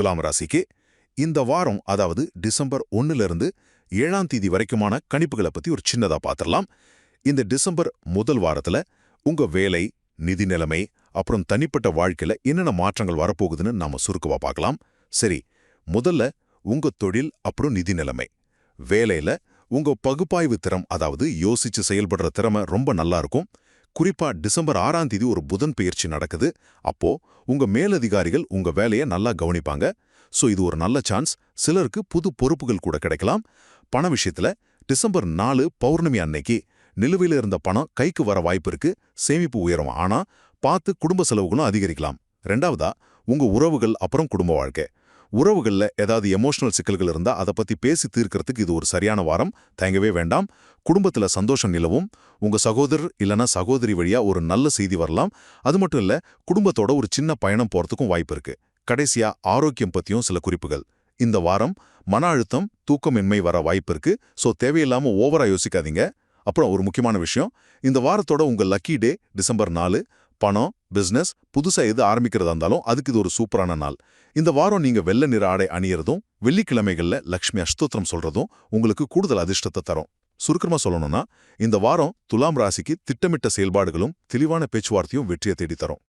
துலாம் ராசிக்கு இந்த வாரம் அதாவது டிசம்பர் ஒண்ணுல இருந்து ஏழாம் தேதி வரைக்குமான கணிப்புகளை பத்தி ஒரு சின்னதா பார்த்துடலாம் இந்த டிசம்பர் முதல் வாரத்துல உங்க வேலை நிதி நிலைமை அப்புறம் தனிப்பட்ட வாழ்க்கையில என்னென்ன மாற்றங்கள் வரப்போகுதுன்னு நாம சுருக்கமா பார்க்கலாம் சரி முதல்ல உங்க தொழில் அப்புறம் நிதி நிலைமை. வேலையில உங்க பகுப்பாய்வு திறம் அதாவது யோசிச்சு செயல்படுற திறமை ரொம்ப நல்லா இருக்கும். குறிப்பா டிசம்பர் ஆறாம் தேதி ஒரு புதன் பயிற்சி நடக்குது. அப்போ உங்க மேலதிகாரிகள் உங்க வேலையை நல்லா கவனிப்பாங்க. சோ இது ஒரு நல்ல சான்ஸ். சிலருக்கு புது பொறுப்புகள் கூட கிடைக்கலாம். பண விஷயத்துல டிசம்பர் நாலு பௌர்ணமி அன்னைக்கு நிலுவையில இருந்த பணம் கைக்கு வர வாய்ப்பு இருக்கு. சேமிப்பு உயரும். ஆனா பார்த்து குடும்ப செலவுகளும் அதிகரிக்கலாம். ரெண்டாவதா உங்க உறவுகள் அப்புறம் குடும்ப வாழ்க்கை. உறவுகள்ல ஏதாவது எமோஷனல் சிக்கல்கள் இருந்தா அதை பத்தி பேசி தீர்க்கறதுக்கு இது ஒரு சரியான வாரம். தயங்கவே வேண்டாம். குடும்பத்துல சந்தோஷம் நிலவும். உங்க சகோதரர் இல்லனா சகோதரி வழியா ஒரு நல்ல செய்தி வரலாம். அது மட்டும் இல்ல குடும்பத்தோட ஒரு சின்ன பயணம் போறதுக்கும் வாய்ப்பு இருக்குது கடைசியா ஆரோக்கியம் பத்தியும் சில குறிப்புகள். இந்த வாரம் மன அழுத்தம் தூக்கமின்மை வர வாய்ப்பு இருக்கு. சோ தேவையில்லாம ஓவரா யோசிக்காதீங்க. அப்புறம் ஒரு முக்கியமான விஷயம். இந்த வாரத்தோட உங்க லக்கி டே டிசம்பர் நாலு. பணம் பிசினஸ் புதுசா எது ஆரம்பிக்கிறதா இருந்தாலும் அதுக்கு இது ஒரு சூப்பரான நாள். இந்த வாரம் நீங்க வெள்ள நிற ஆடை அணியறதும் வெள்ளிக்கிழமைகள்ல லக்ஷ்மி அஷ்தோத்திரம் சொல்றதும் உங்களுக்கு கூடுதல் அதிர்ஷ்டத்தை தரும். சுருக்கமாக சொல்லணும்னா இந்த வாரம் துலாம் ராசிக்கு திட்டமிட்ட செயல்பாடுகளும் தெளிவான பேச்சுவார்த்தையும் வெற்றியை தேடித்தரும்